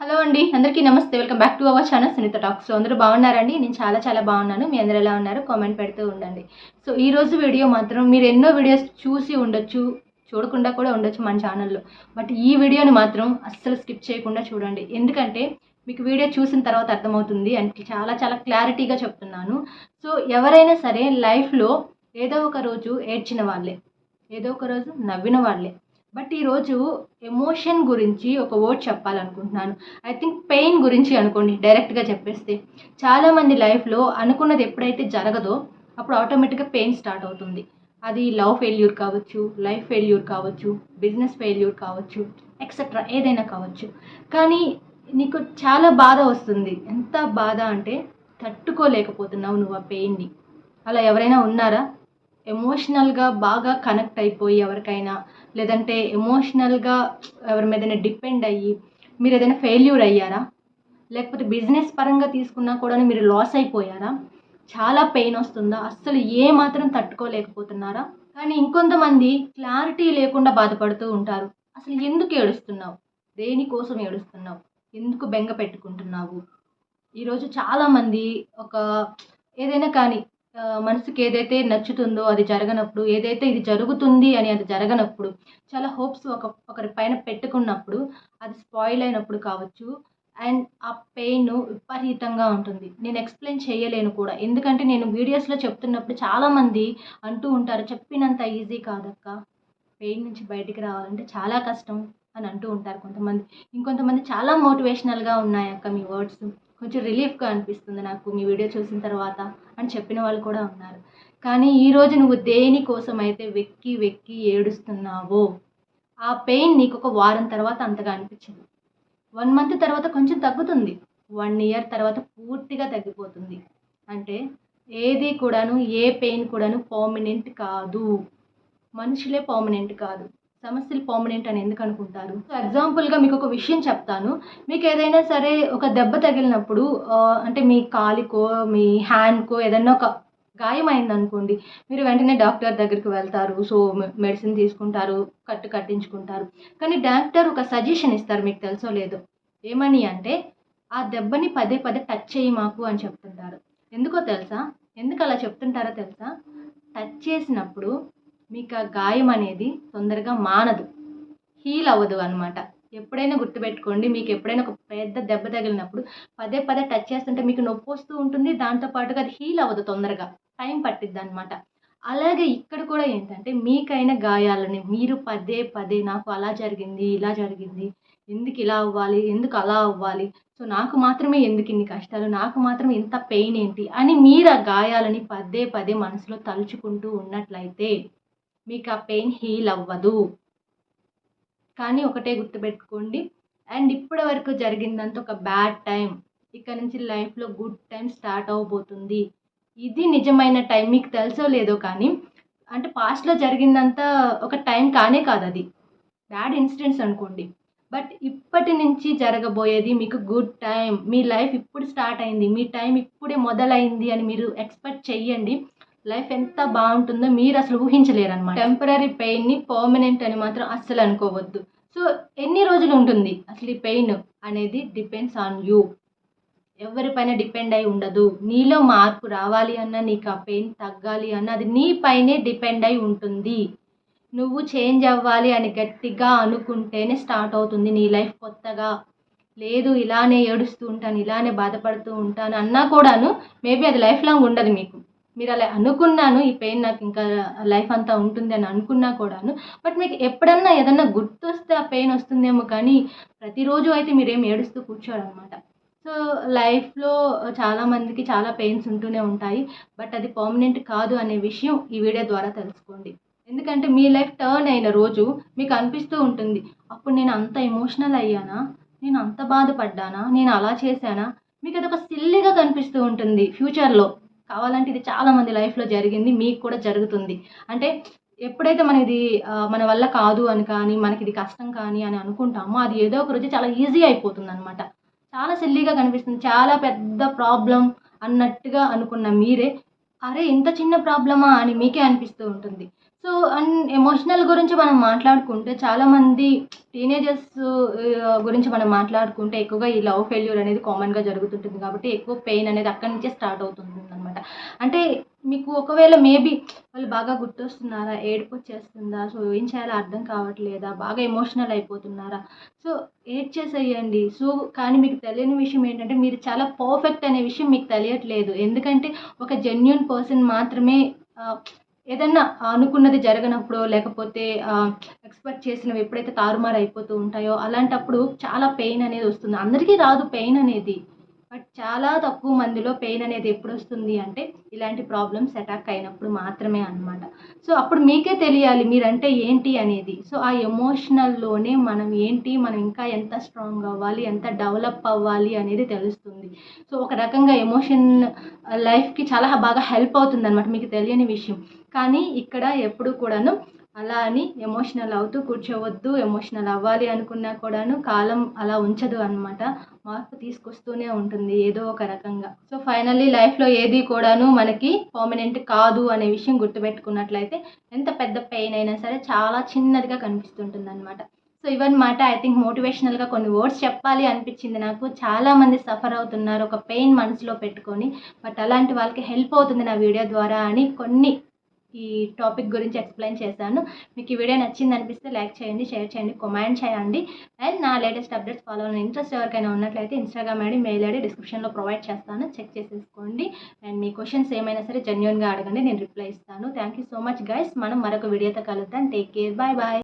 Hello అండి అందరికీ నమస్తే. Welcome back to our channel Sunitha talks. So అందరూ బాగున్నారండి? నేను చాలా చాలా బాగున్నాను. మీ అందరూ ఎలా ఉన్నారు? కామెంట్ పెడుతూ ఉండండి. సో ఈ రోజు వీడియో మాత్రం మీరు ఎన్నో వీడియోస్ చూసి ఉండొచ్చు చూడకుండా కూడా ఉండొచ్చు మన ఛానల్లో. బట్ ఈ వీడియోని మాత్రం అస్సలు స్కిప్ చేయకుండా చూడండి. ఎందుకంటే మీకు వీడియో చూసిన తర్వాత అర్థమవుతుంది అంటే చాలా చాలా క్లారిటీగా చెప్తున్నాను. సో ఎవరైనా సరే లైఫ్లో ఏదో ఒక రోజు ఏడ్చిన వాళ్ళే. ఏదో ఒక రోజు నవ్విన వాళ్ళే. బట్ ఈరోజు ఎమోషన్ గురించి ఒక వర్డ్ చెప్పాలనుకుంటున్నాను. ఐ థింక్ పెయిన్ గురించి అనుకోండి డైరెక్ట్గా చెప్పేస్తే. చాలామంది లైఫ్లో అనుకున్నది ఎప్పుడైతే జరగదో అప్పుడు ఆటోమేటిక్గా పెయిన్ స్టార్ట్ అవుతుంది. అది లవ్ ఫెయిల్యూర్ కావచ్చు లైఫ్ ఫెయిల్యూర్ కావచ్చు బిజినెస్ ఫెయిల్యూర్ కావచ్చు ఎక్సెట్రా ఏదైనా కావచ్చు. కానీ నీకు చాలా బాధ వస్తుంది. ఎంత బాధ అంటే తట్టుకోలేకపోతున్నావు నువ్వు ఆ పెయిన్ని. అలా ఎవరైనా ఉన్నారా? ఎమోషనల్గా బాగా కనెక్ట్ అయిపోయి ఎవరికైనా లేదంటే ఎమోషనల్గా ఎవరి మీదైనా డిపెండ్ అయ్యి మీరు ఏదైనా ఫెయిల్యూర్ అయ్యారా? లేకపోతే బిజినెస్ పరంగా తీసుకున్నా కూడా మీరు లాస్ అయిపోయారా? చాలా పెయిన్ వస్తుందా? అస్సలు ఏ మాత్రం తట్టుకోలేకపోతున్నారా? కానీ ఇంకొంతమంది క్లారిటీ లేకుండా బాధపడుతూ ఉంటారు. అసలు ఎందుకు ఏడుస్తున్నావు? దేనికోసం ఏడుస్తున్నావు? ఎందుకు బెంగ పెట్టుకుంటున్నావు? ఈరోజు చాలామంది ఒక ఏదైనా కానీ మనసుకి ఏదైతే నచ్చుతుందో అది జరగనప్పుడు ఏదైతే ఇది జరుగుతుంది అని అది జరగనప్పుడు చాలా హోప్స్ ఒక ఒకరి పైన పెట్టుకున్నప్పుడు అది స్పాయిల్ అయినప్పుడు కావచ్చు. అండ్ ఆ పెయిన్ విపరీతంగా ఉంటుంది. నేను ఎక్స్ప్లెయిన్ చేయలేను కూడా. ఎందుకంటే నేను వీడియోస్లో చెప్తున్నప్పుడు చాలామంది అంటూ ఉంటారు చెప్పినంత ఈజీ కాదక్క. పెయిన్ నుంచి బయటికి రావాలంటే చాలా కష్టం అని అంటూ ఉంటారు కొంతమంది. ఇంకొంతమంది చాలా మోటివేషనల్గా ఉన్నాయి అక్క మీ వర్డ్స్. కొంచెం రిలీఫ్గా అనిపిస్తుంది నాకు మీ వీడియో చూసిన తర్వాత. అని చెప్పిన వాళ్ళు కూడా ఉన్నారు. కానీ ఈరోజు నువ్వు దేనికోసం అయితే వెక్కి వెక్కి ఏడుస్తున్నావో ఆ పెయిన్ నీకు ఒక వారం తర్వాత అంతగా అనిపించదు. వన్ మంత్ తర్వాత కొంచెం తగ్గుతుంది. వన్ ఇయర్ తర్వాత పూర్తిగా తగ్గిపోతుంది. అంటే ఏది కూడాను ఏ పెయిన్ కూడాను పర్మనెంట్ కాదు. మనుషులే పర్మనెంట్ కాదు. సమస్యలు పర్మనెంట్ అని ఎందుకు అనుకుంటారు? సో ఎగ్జాంపుల్గా మీకు ఒక విషయం చెప్తాను. మీకు ఏదైనా సరే ఒక దెబ్బ తగిలినప్పుడు అంటే మీ కాలికో మీ హ్యాండ్కో ఏదైనా ఒక గాయం అనుకోండి మీరు వెంటనే డాక్టర్ దగ్గరికి వెళ్తారు. సో మెడిసిన్ తీసుకుంటారు కట్టు కట్టించుకుంటారు. కానీ డాక్టర్ ఒక సజెషన్ ఇస్తారు మీకు తెలుసో లేదో. ఏమని అంటే ఆ దెబ్బని పదే పదే టచ్ చేయి మాకు అని చెప్తుంటారు. ఎందుకో తెలుసా? ఎందుకు అలా చెప్తుంటారో తెలుసా? టచ్ చేసినప్పుడు మీకు ఆ గాయం అనేది తొందరగా మానదు. హీల్ అవ్వదు అనమాట ఎప్పుడైనా గుర్తుపెట్టుకోండి మీకు ఎప్పుడైనా ఒక పెద్ద దెబ్బ తగిలినప్పుడు పదే పదే టచ్ చేస్తుంటే మీకు నొప్పి వస్తూ ఉంటుంది దాంతో పాటుగా అది హీల్ అవ్వదు తొందరగా. టైం పట్టిద్ది అనమాట అలాగే ఇక్కడ కూడా ఏంటంటే మీకైన గాయాలని మీరు పదే పదే నాకు అలా జరిగింది ఇలా జరిగింది ఎందుకు ఇలా అవ్వాలి ఎందుకు అలా అవ్వాలి సో నాకు మాత్రమే ఎందుకు ఇన్ని కష్టాలు నాకు మాత్రం ఇంత పెయిన్ ఏంటి అని మీరు ఆ గాయాలని పదే పదే మనసులో తలుచుకుంటూ ఉన్నట్లయితే మీకు ఆ పెయిన్ హీల్ అవ్వదు. కానీ ఒకటే గుర్తుపెట్టుకోండి. అండ్ ఇప్పటి వరకు జరిగిందంతా ఒక బ్యాడ్ టైం ఇక్కడ నుంచి లైఫ్లో గుడ్ టైం స్టార్ట్ అవ్వబోతుంది ఇది నిజమైన టైం మీకు తెలుసో లేదో కానీ అంటే పాస్ట్లో జరిగిందంతా ఒక టైం కానే కాదు అది. బ్యాడ్ ఇన్సిడెంట్స్ అనుకోండి. బట్ ఇప్పటి నుంచి జరగబోయేది మీకు గుడ్ టైం మీ లైఫ్ ఇప్పుడు స్టార్ట్ అయింది. మీ టైం ఇప్పుడే మొదలైంది అని మీరు ఎక్స్పెక్ట్ చెయ్యండి. లైఫ్ ఎంత బాగుంటుందో మీరు అసలు ఊహించలేరు అనమాట టెంపరీ పెయిన్ని పర్మనెంట్ అని మాత్రం అస్సలు అనుకోవద్దు. సో ఎన్ని రోజులు ఉంటుంది? అసలు ఈ పెయిన్ అనేది డిపెండ్స్ ఆన్ యూ ఎవరిపైన డిపెండ్ అయి ఉండదు. నీలో మార్పు రావాలి అన్న నీకు ఆ పెయిన్ తగ్గాలి అన్న అది నీ పైనే డిపెండ్ అయి ఉంటుంది. నువ్వు చేంజ్ అవ్వాలి అని గట్టిగా అనుకుంటేనే స్టార్ట్ అవుతుంది నీ లైఫ్ కొత్తగా. లేదు ఇలానే ఏడుస్తూ ఉంటాను ఇలానే బాధపడుతూ ఉంటాను అన్నా కూడాను మేబీ అది లైఫ్ లాంగ్ ఉండదు మీకు. మీరు అలా అనుకున్నాను ఈ పెయిన్ నాకు ఇంకా లైఫ్ అంతా ఉంటుంది అని అనుకున్నా కూడాను. బట్ మీకు ఎప్పుడన్నా ఏదన్నా గుర్తొస్తే ఆ పెయిన్ వస్తుందేమో కానీ ప్రతిరోజు అయితే మీరేం ఏడుస్తూ కూర్చోడనమాట సో లైఫ్లో చాలామందికి చాలా పెయిన్స్ ఉంటూనే ఉంటాయి. బట్ అది పర్మనెంట్ కాదు అనే విషయం ఈ వీడియో ద్వారా తెలుసుకోండి. ఎందుకంటే మీ లైఫ్ టర్న్ అయిన రోజు మీకు అనిపిస్తూ ఉంటుంది అప్పుడు నేను అంత ఎమోషనల్ అయ్యానా? నేను అంత బాధపడ్డానా? నేను అలా చేశానా? మీకు అది ఒక సిల్లిగా కనిపిస్తూ ఉంటుంది ఫ్యూచర్లో. కావాలంటే ఇది చాలా మంది లైఫ్లో జరిగింది మీకు కూడా జరుగుతుంది. అంటే ఎప్పుడైతే మన ఇది మన వల్ల కాదు అని కానీ మనకి ఇది కష్టం కానీ అని అనుకుంటామో అది ఏదో ఒక రోజు చాలా ఈజీ అయిపోతుంది అనమాట చాలా సిల్లీగా కనిపిస్తుంది. చాలా పెద్ద ప్రాబ్లం అన్నట్టుగా అనుకున్న మీరే అరే ఇంత చిన్న ప్రాబ్లమా అని మీకే అనిపిస్తూ ఉంటుంది. సో అండ్ ఎమోషనల్ గురించి మనం మాట్లాడుకుంటే చాలామంది టీనేజర్స్ గురించి మనం మాట్లాడుకుంటే ఎక్కువగా ఈ లవ్ ఫెయిల్యూర్ అనేది కామన్గా జరుగుతుంటుంది కాబట్టి ఎక్కువ పెయిన్ అనేది అక్కడి నుంచే స్టార్ట్ అవుతుంది అనమాట అంటే మీకు ఒకవేళ మేబీ వాళ్ళు బాగా గుర్తొస్తున్నారా ఏడుపు వచ్చేస్తుందా సో ఏం చేయాలో అర్థం కావట్లేదా బాగా ఎమోషనల్ అయిపోతున్నారా? సో ఏడ్ చేసేయండి సో కానీ మీకు తెలియని విషయం ఏంటంటే మీరు చాలా పర్ఫెక్ట్ అనే విషయం మీకు తెలియట్లేదు. ఎందుకంటే ఒక జెన్యున్ పర్సన్ మాత్రమే ఏదన్నా అనుకున్నది జరగనప్పుడు లేకపోతే ఎక్స్పెక్ట్ చేసినవి ఎప్పుడైతే తారుమారు అయిపోతూ ఉంటాయో అలాంటప్పుడు చాలా పెయిన్ అనేది వస్తుంది. అందరికీ రాదు పెయిన్ అనేది. బట్ చాలా తక్కువ మందిలో పెయిన్ అనేది ఎప్పుడు వస్తుంది అంటే ఇలాంటి ప్రాబ్లమ్స్ అటాక్ అయినప్పుడు మాత్రమే అన్నమాట. సో అప్పుడు మీకే తెలియాలి మీరంటే ఏంటి అనేది. సో ఆ ఎమోషనల్లోనే మనం ఏంటి మనం ఇంకా ఎంత స్ట్రాంగ్ అవ్వాలి ఎంత డెవలప్ అవ్వాలి అనేది తెలుస్తుంది. సో ఒక రకంగా ఎమోషన్ లైఫ్కి చాలా బాగా హెల్ప్ అవుతుంది అనమాట మీకు తెలియని విషయం. కానీ ఇక్కడ ఎప్పుడు కూడాను అలా అని ఎమోషనల్ అవుతూ కూర్చోవద్దు ఎమోషనల్ అవ్వాలి అనుకున్నా కూడాను కాలం అలా ఉంచదు అనమాట మార్పు తీసుకొస్తూనే ఉంటుంది ఏదో ఒక రకంగా. సో ఫైనల్లీ లైఫ్లో ఏది కూడాను మనకి పర్మనెంట్ కాదు అనే విషయం గుర్తుపెట్టుకున్నట్లయితే ఎంత పెద్ద పెయిన్ అయినా సరే చాలా చిన్నదిగా కనిపిస్తుంటుంది అనమాట సో ఇవన్నమాట ఐ థింక్ మోటివేషనల్గా కొన్ని వర్డ్స్ చెప్పాలి అనిపించింది నాకు. చాలామంది సఫర్ అవుతున్నారు ఒక పెయిన్ మనసులో పెట్టుకొని బట్ అలాంటి వాళ్ళకి హెల్ప్ అవుతుంది నా వీడియో ద్వారా అని కొన్ని ఈ టాపిక్ గురించి ఎక్స్ప్లెయిన్ చేశాను. మీకు ఈ వీడియో నచ్చింది అనిపిస్తే లైక్ చేయండి షేర్ చేయండి కమెంట్ చేయండి. అండ్ నా లేటెస్ట్ అప్డేట్స్ ఫాలో అయిన ఇంట్రెస్ట్ ఎవరికైనా ఉన్నట్లయితే ఇన్స్టాగ్రామ్ ఐడి మెయిల్ ఐడి డిస్క్రిప్షన్లో ప్రొవైడ్ చేస్తాను. చెక్ చేసేసుకోండి. అండ్ మీ క్వశ్చన్స్ ఏమైనా సరే జెన్యున్గా అడగండి నేను రిప్లై ఇస్తాను. Thank you so much guys మనం మరొక వీడియోతో కలుద్దాం. Take care bye bye